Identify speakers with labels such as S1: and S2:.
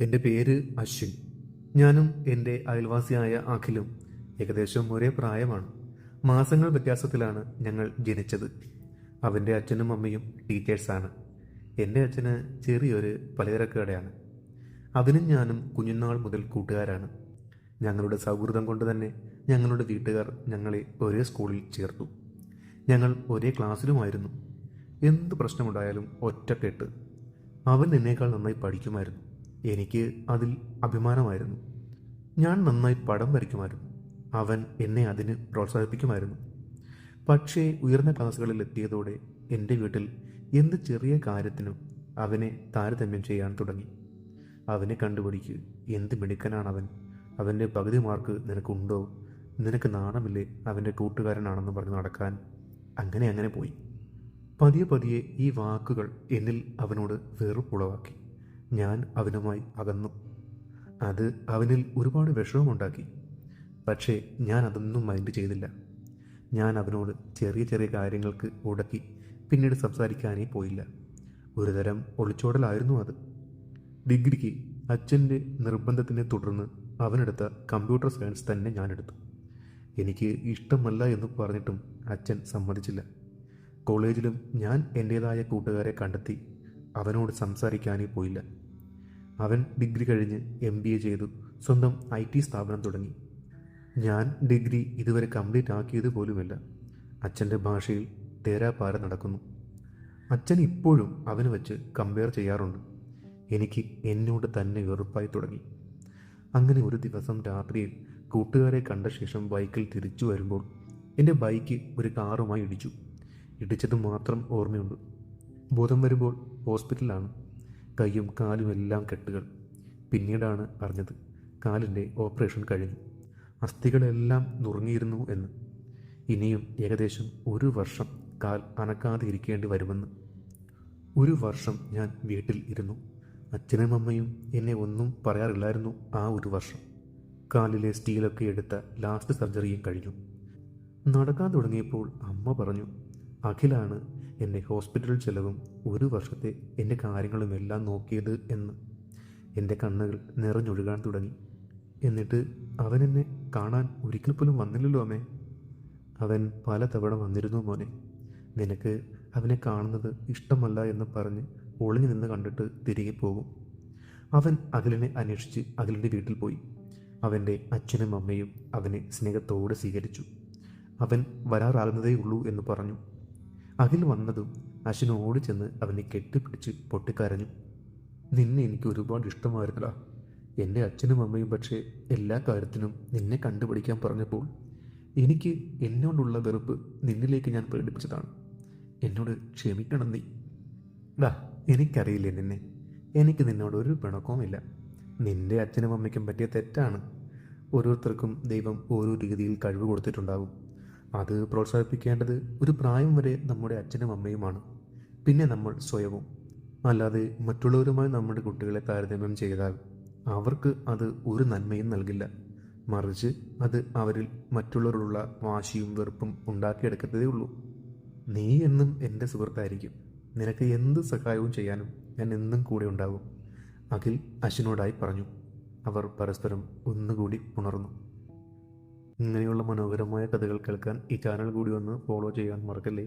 S1: എന്റെ പേര് അശ്വിൻ. ഞാനും എന്റെ അയൽവാസിയായ അഖിലും ഏകദേശം ഒരേ പ്രായമാണ്. മാസങ്ങൾ വ്യത്യാസത്തിലാണ് ഞങ്ങൾ ജനിച്ചത്. അവന്റെ അച്ഛനും അമ്മയും ടീച്ചേഴ്സാണ് എന്റെ അച്ഛന് ചെറിയൊരു പലചരക്കടയാണ് അവനും ഞാനും കുഞ്ഞുനാൾ മുതൽ കൂട്ടുകാരാണ്. ഞങ്ങളുടെ സൗഹൃദം കൊണ്ട് തന്നെ ഞങ്ങളുടെ വീട്ടുകാർ ഞങ്ങളെ ഒരേ സ്കൂളിൽ ചേർത്തു. ഞങ്ങൾ ഒരേ ക്ലാസ്സിലുമായിരുന്നു. എന്ത് പ്രശ്നമുണ്ടായാലും ഒറ്റക്കെട്ട്. അവൻ എന്നേക്കാൾ നന്നായി പഠിക്കുമായിരുന്നു. എനിക്ക് അതിൽ അഭിമാനമായിരുന്നു. ഞാൻ നന്നായി പടം വരയ്ക്കുമായിരുന്നു. അവൻ എന്നെ അതിന് പ്രോത്സാഹിപ്പിക്കുമായിരുന്നു. പക്ഷേ ഉയർന്ന ക്ലാസ്സുകളിൽ എത്തിയതോടെ എന്റെ വീട്ടിൽ എന്ത് ചെറിയ കാര്യത്തിനും അവനെ താരതമ്യം ചെയ്യാൻ തുടങ്ങി. അവനെ കണ്ടുപിടിക്ക് എന്ത് മിടുക്കനാണവൻ. അവൻ അവന്റെ പകുതി മാർക്ക് നിനക്കുണ്ടോ? നിനക്ക് നാണമില്ലേ അവന്റെ കൂട്ടുകാരനാണെന്ന് പറഞ്ഞ് നടക്കാൻ? അങ്ങനെ അങ്ങനെ പോയി. പതിയെ പതിയെ ഈ വാക്കുകൾ എന്നിൽ അവനോട് വെറുപ്പുളവാക്കി. ഞാൻ അവനുമായി അകന്നു. അത് അവനിൽ ഒരുപാട് വിഷമമുണ്ടാക്കി. പക്ഷേ ഞാൻ അതൊന്നും മൈൻഡ് ചെയ്തില്ല. ഞാൻ അവനോട് ചെറിയ ചെറിയ കാര്യങ്ങൾക്ക് ഉടക്കി പിന്നീട് സംസാരിക്കാനേ പോയില്ല. ഒരുതരം ഒളിച്ചോടലായിരുന്നു അത്. ഡിഗ്രിക്ക് അച്ഛന്റെ നിർബന്ധത്തിനെ തുടർന്ന് അവനെടുത്ത കമ്പ്യൂട്ടർ സയൻസ് തന്നെ ഞാനെടുത്തു. എനിക്ക് ഇഷ്ടമല്ല എന്ന് പറഞ്ഞിട്ടും അച്ഛൻ സമ്മതിച്ചില്ല. കോളേജിലും ഞാൻ എന്റേതായ കൂട്ടുകാരെ കണ്ടെത്തി അവനോട് സംസാരിക്കാനേ പോയില്ല. അവൻ ഡിഗ്രി കഴിഞ്ഞ് എം ബി എ ചെയ്തു. സ്വന്തം ഐ ടി സ്ഥാപനം തുടങ്ങി. ഞാൻ ഡിഗ്രി ഇതുവരെ കംപ്ലീറ്റ് ആക്കിയത് പോലുമില്ല. അച്ഛന്റെ ഭാഷയിൽ തേരാപാര നടക്കുന്നു. അച്ഛൻ ഇപ്പോഴും അവന് വെച്ച് കമ്പയർ ചെയ്യാറുണ്ട്. എനിക്ക് എന്നോട് തന്നെ വെറുപ്പായി തുടങ്ങി. അങ്ങനെ ഒരു ദിവസം രാത്രിയിൽ കൂട്ടുകാരെ കണ്ട ശേഷം ബൈക്കിൽ തിരിച്ചു വരുമ്പോൾ എന്റെ ബൈക്ക് ഒരു കാറുമായി ഇടിച്ചു. ഇടിച്ചത് മാത്രം ഓർമ്മയുണ്ട്. ബോധം വരുമ്പോൾ ഹോസ്പിറ്റലാണ് കൈയും കാലും എല്ലാം കെട്ടുകൾ. പിന്നീടാണ് അറിഞ്ഞത് കാലിന്റെ ഓപ്പറേഷൻ കഴിഞ്ഞു. അസ്ഥികളെല്ലാം നുറുങ്ങിയിരുന്നു എന്ന്. ഇനിയും ഏകദേശം ഒരു വർഷം കാൽ അനക്കാതെ ഇരിക്കേണ്ടി വരുമെന്ന്. ഒരു വർഷം ഞാൻ വീട്ടിൽ ഇരുന്നു. അച്ഛനും അമ്മയും എന്നെ ഒന്നും പറയാറില്ലായിരുന്നു ആ ഒരു വർഷം. കാലിലെ സ്റ്റീലൊക്കെ എടുത്ത ലാസ്റ്റ് സർജറിയും കഴിഞ്ഞു. നടക്കാൻ തുടങ്ങിയപ്പോൾ അമ്മ പറഞ്ഞു അഖിലാണ് എന്റെ ഹോസ്പിറ്റൽ ചെലവും ഒരു വർഷത്തെ എന്റെ കാര്യങ്ങളുമെല്ലാം നോക്കിയത് എന്ന്. എന്റെ കണ്ണുകൾ നിറഞ്ഞൊഴുകാൻ തുടങ്ങി. എന്നിട്ട് അവൻ എന്നെ കാണാൻ ഒരിക്കലും പോലും വന്നില്ലല്ലോ അമ്മേ. അവൻ പലതവണ വന്നിരുന്നു മോനെ. നിനക്ക് അവനെ കാണുന്നത് ഇഷ്ടമല്ല എന്ന് പറഞ്ഞ് ഒളിഞ്ഞു നിന്ന് കണ്ടിട്ട് തിരികെ പോകും. അവൻ അഖിലിനെ അന്വേഷിച്ച് അഖിലിന്റെ വീട്ടിൽ പോയി. അവന്റെ അച്ഛനും അമ്മയും അവനെ സ്നേഹത്തോടെ സ്വീകരിച്ചു. അവൻ വരാറാകുന്നതേ ഉള്ളൂ എന്ന് പറഞ്ഞു. അഖിൽ വന്നതും അശ്വിൻ ചെന്ന് അവനെ കെട്ടിപ്പിടിച്ച് പൊട്ടിക്കരഞ്ഞു. നിന്നെ എനിക്ക് ഒരുപാട് ഇഷ്ടമായിരുന്നടാ. എന്റെ അച്ഛനും അമ്മയും പക്ഷേ എല്ലാ കാര്യത്തിനും നിന്നെ കണ്ടുപിടിക്കാൻ പറഞ്ഞപ്പോൾ എനിക്ക് എന്നോടുള്ള വെറുപ്പ് നിന്നിലേക്ക് ഞാൻ പ്രകടിപ്പിച്ചതാണ്. എന്നോട് ക്ഷമിക്കണം നീ. ഡാ എനിക്കറിയില്ലേ നിന്നെ. എനിക്ക് നിന്നോട് ഒരു പിണക്കവുമില്ല നിന്റെ അച്ഛനും അമ്മയ്ക്കും പറ്റിയ തെറ്റാണ്. ഓരോരുത്തർക്കും ദൈവം ഓരോ രീതിയിൽ കഴിവ് കൊടുത്തിട്ടുണ്ടാകും അത് പ്രോത്സാഹിപ്പിക്കേണ്ടത് ഒരു പ്രായം വരെ നമ്മുടെ അച്ഛനും അമ്മയുമാണ്. പിന്നെ നമ്മൾ സ്വയവും. അല്ലാതെ മറ്റുള്ളവരുമായി നമ്മുടെ കുട്ടികളെ താരതമ്യം ചെയ്താൽ അവർക്ക് അത് ഒരു നന്മയും നൽകില്ല. മറിച്ച് അത് അവരിൽ മറ്റുള്ളവരോടുള്ള വാശിയും വെറുപ്പും ഉണ്ടാക്കിയെടുക്കത്തതേ ഉള്ളൂ. നീ എന്നും എന്റെ സുഹൃത്തായിരിക്കും. നിനക്ക് എന്ത് സഹായവും ചെയ്യാനും ഞാൻ എന്നും കൂടെ ഉണ്ടാകും. അഖിൽ അശ്വിനോടായി പറഞ്ഞു. അവർ പരസ്പരം ഒന്നുകൂടി ഉണർന്നു ഇങ്ങനെയുള്ള മനോഹരമായ കഥകൾ കേൾക്കാൻ ഈ ചാനൽ കൂടി ഒന്ന് ഫോളോ ചെയ്യാൻ മറക്കല്ലേ?